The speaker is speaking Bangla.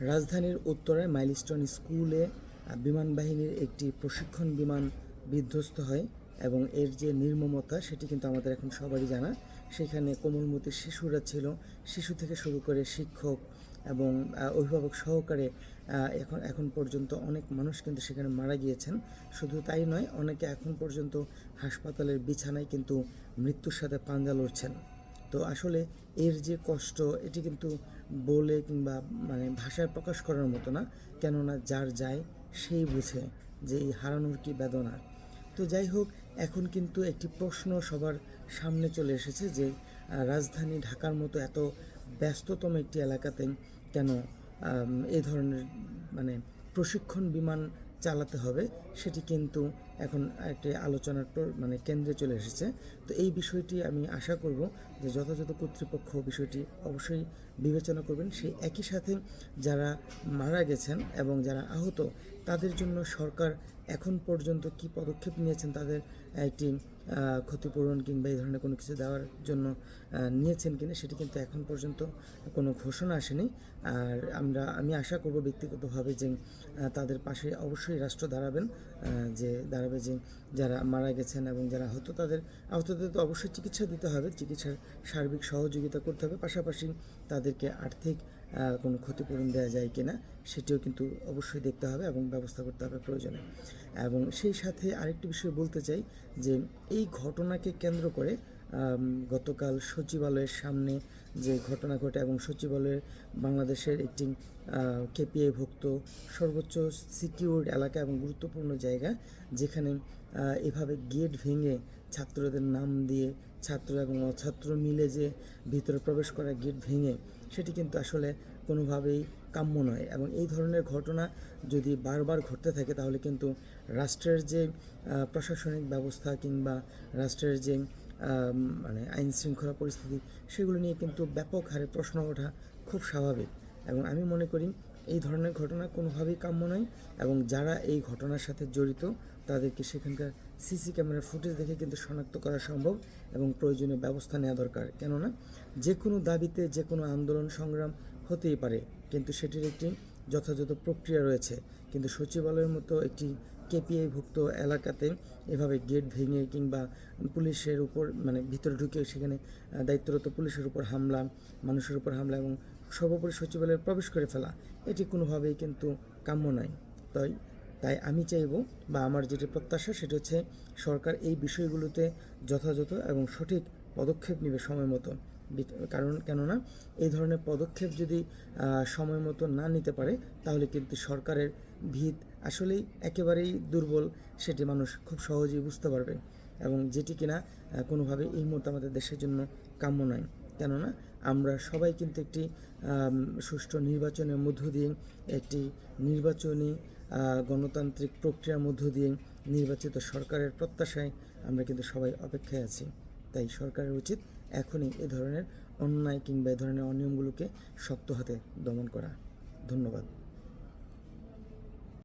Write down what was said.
রাজধানীর উত্তরায় মাইলস্টোন স্কুলে বিমান বাহিনীর একটি প্রশিক্ষণ বিমান বিধ্বস্ত হয় এবং এর যে নির্মমতা সেটি কিন্তু আমাদের এখন সবারই জানা। সেখানে কোমলমতি শিশুরা ছিল। শিশু থেকে শুরু করে শিক্ষক এবং অভিভাবক সহকারে এখন এখন পর্যন্ত অনেক মানুষ কিন্তু সেখানে মারা গিয়েছেন। শুধু তাই নয়, অনেকে এখন পর্যন্ত হাসপাতালের বিছানায় কিন্তু মৃত্যুর সাথে পাঞ্জা লড়ছেন। তো আসলে এর যে কষ্ট, এটি কিন্তু বলে কিংবা মানে ভাষায় প্রকাশ করার মতো না, কেননা যার যায় সেই বুঝে যে এই হারানোর কি বেদনা। তো যাই হোক, এখন কিন্তু একটি প্রশ্ন সবার সামনে চলে এসেছে যে রাজধানী ঢাকার মতো এত ব্যস্ততম একটি এলাকাতে কেন এই ধরনের মানে প্রশিক্ষণ বিমান চালাতে হবে, সেটি কিন্তু এখন একটি আলোচনার মানে কেন্দ্রে চলে এসেছে। তো এই বিষয়টি আমি আশা করব যে যথাযথ কর্তৃপক্ষ বিষয়টি অবশ্যই বিবেচনা করবেন, সেই একই সাথে যারা মারা গেছেন এবং যারা আহত, তাদের জন্য সরকার এখন পর্যন্ত কি পদক্ষেপ নিয়েছেন, তাদের একটি ক্ষতিপূরণ কিংবা এই ধরনের কোনো কিছু দেওয়ার জন্য নিয়েছেন কিনা, সেটি কিন্তু এখন পর্যন্ত কোনো ঘোষণা আসেনি। আর আমরা, আমি আশা করব ব্যক্তিগতভাবে যে তাদের পাশে অবশ্যই রাষ্ট্র দাঁড়াবেন যে দাঁড়াবে যে যারা মারা গেছেন এবং যারা আহত, তাদের আহতদের তো অবশ্যই চিকিৎসা দিতে হবে, চিকিৎসার সার্বিক সহযোগিতা করতে হবে। পাশাপাশি তাদেরকে আর্থিক কোনো ক্ষতিপূরণ দেওয়া যায় কি না সেটিও কিন্তু অবশ্যই দেখতে হবে এবং ব্যবস্থা করতে হবে প্রয়োজনে। এবং সেই সাথে আরেকটি বিষয় বলতে চাই যে এই ঘটনাকে কেন্দ্র করে গতকাল সচিবালয়ের সামনে যে ঘটনা ঘটে এবং সচিবালয়ের বাংলাদেশের একটি কেপিআই ভুক্ত সর্বোচ্চ সিকিউরড এলাকা এবং গুরুত্বপূর্ণ জায়গা যেখানে এভাবে গেট ভেঙে ছাত্রদের নাম দিয়ে ছাত্র এবং অছাত্র মিলে যে ভিতরে প্রবেশ করা গেট ভেঙে সেটি কিন্তু আসলে কোনোভাবেই কাম্য নয়। এবং এই ধরনের ঘটনা যদি বারবার ঘটতে থাকে, তাহলে কিন্তু রাষ্ট্রের যে প্রশাসনিক ব্যবস্থা কিংবা রাষ্ট্রের যে মানে আইন শৃঙ্খলা পরিস্থিতি, সেগুলো নিয়ে কিন্তু ব্যাপক হারে প্রশ্ন ওঠা খুব স্বাভাবিক। এবং আমি মনে করি এই ধরনের ঘটনা কোনোভাবেই কাম্য নয় এবং যারা এই ঘটনার সাথে জড়িত, তাদেরকে সেখানকার সিসি ক্যামেরার ফুটেজ দেখে কিন্তু শনাক্ত করা সম্ভব এবং প্রয়োজনীয় ব্যবস্থা নেওয়া দরকার। কেননা, যে কোনো দাবিতে যে কোনো আন্দোলন সংগ্রাম হতেই পারে, কিন্তু সেটির একটি যথাযথ প্রক্রিয়া রয়েছে। কিন্তু সচিবালয়ের মতো একটি কেপিআইভুক্ত এলাকাতে এভাবে গেট ভেঙে কিংবা পুলিশের উপর মানে ভিতরে ঢুকে সেখানে দায়িত্বরত পুলিশের উপর হামলা, মানুষের উপর হামলা এবং সর্বোপরি সচিবালয়ে প্রবেশ করে ফেলা, এটি কোনোভাবেই কিন্তু কাম্য নয়। তাই তাই আমি চাইব বা আমার যেটি প্রত্যাশা সেটি হচ্ছে সরকার এই বিষয়গুলোতে যথাযথ এবং সঠিক পদক্ষেপ নেবে সময় মতো। কারণ, কেননা এই ধরনের পদক্ষেপ যদি সময় মতো না নিতে পারে, তাহলে কিন্তু সরকারের ভিত আসলেই একেবারেই দুর্বল, সেটি মানুষ খুব সহজেই বুঝতে পারবে। এবং যেটি কিনা কোনোভাবে এই মুহূর্তে আমাদের দেশের জন্য কাম্য নয়। কেননা আমরা সবাই কিন্তু একটি সুষ্ঠু নির্বাচনের মধ্য দিয়ে, একটি নির্বাচনী গণতান্ত্রিক প্রক্রিয়ার মধ্য দিয়ে নির্বাচিত সরকারের প্রত্যাশায় আমরা কিন্তু সবাই অপেক্ষায় আছি। তাই সরকারের উচিত এখনই এ ধরনের অন্যায় কিংবা এ ধরনের অনিয়মগুলোকে শক্ত হাতে দমন করা। ধন্যবাদ।